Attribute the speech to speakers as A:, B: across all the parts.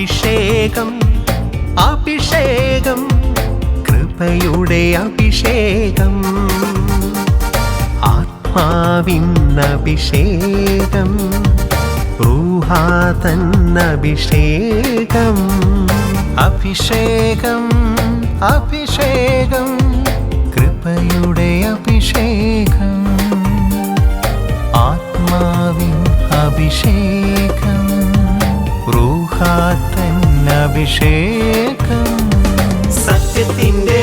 A: അഭിഷേകം അഭിഷേകം കൃപയുടെ അഭിഷേകം. ആത്മാവിൻ അഭിഷേകം റൂഹാതൻ അഭിഷേകം അഭിഷേകം അഭിഷേകം. സത്യത്തിന്റെ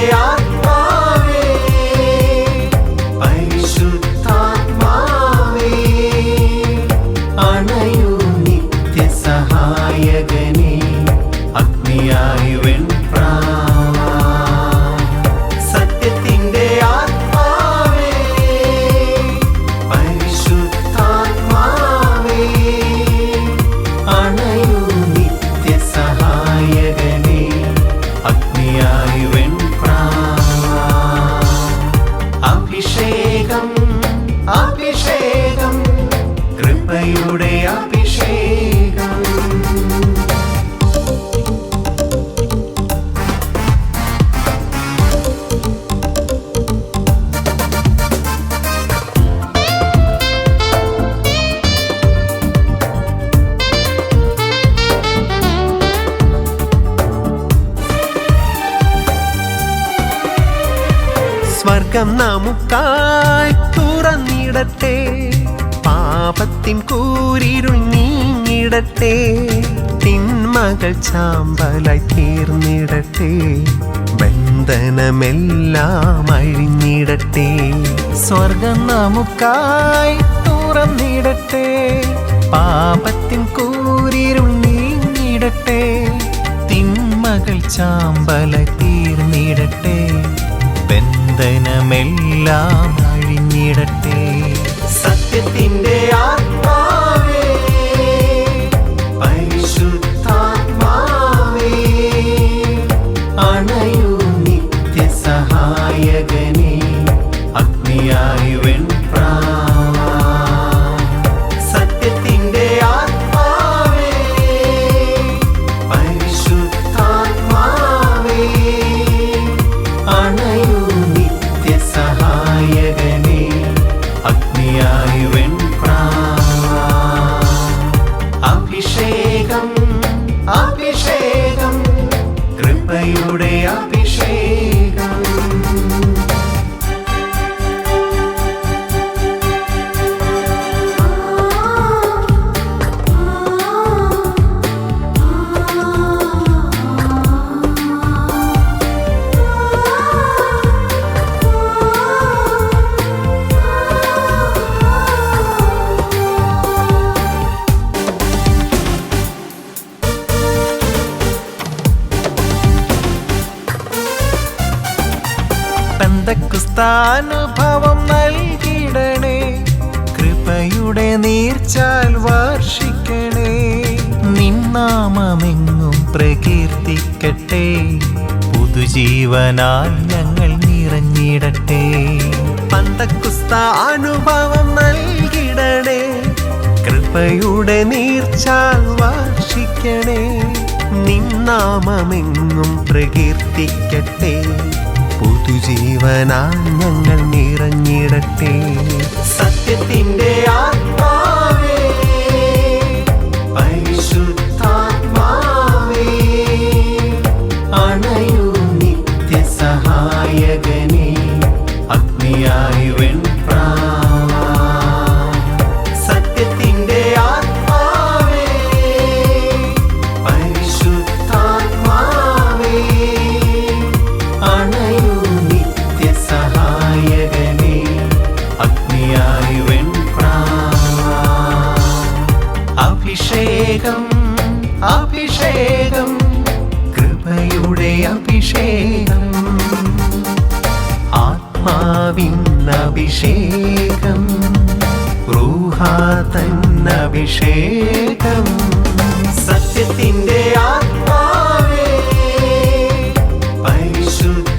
A: സ്വർഗം നമുക്കായി തുറന്നിടട്ടെ. പാപത്തിൻ കൂരിരുൾ നീങ്ങിടട്ടെ. തിന്മകൾ ചാമ്പലായി തീർന്നിടട്ടെ. ബന്ധനമെല്ലാം അഴിഞ്ഞിടട്ടെ. സ്വർഗം നമുക്കായി തുറന്നിടട്ടെ. പാപത്തിൻ കൂരിരുൾ നീങ്ങിടട്ടെ. തിന്മകൾ ചാമ്പലായി തീർന്നിടട്ടെ. ബന്ധനമെല്ലാം അഴിഞ്ഞിടട്ടെ. സത്യത്തിന്റെ ആത്മാവേ പരിശുദ്ധാത്മാവേ അണയൂ പെന്തക്കുസ്താനുഭവം നൽകിടണേ. കൃപയുടെ നീർച്ചാൽ വർഷിക്കണേ. നിന്നാമമെങ്ങും പ്രകീർത്തിക്കട്ടെ. പുതുജീവനാൽ ഞങ്ങൾ നിറഞ്ഞിടട്ടെ. പന്തക്കുസ്ത അനുഭവം നൽകിടണേ. കൃപയുടെ നീർച്ചാൽ വർഷിക്കണേ. നിന്നാമമെങ്ങും പ്രകീർത്തിക്കട്ടെ. പുതുജീവനാൽ ഞങ്ങൾ നിറഞ്ഞിടട്ടെ. സത്യത്തിന്റെ ആത്മാവേ അഭിഷേകം അഭിഷേകം കൃപയുടെ അഭിഷേകം ആത്മാവിൻ അഭിഷേകം റൂഹാതൻ അഭിഷേകം. സത്യത്തിന്റെ ആത്മാവേ പരിശുദ്ധ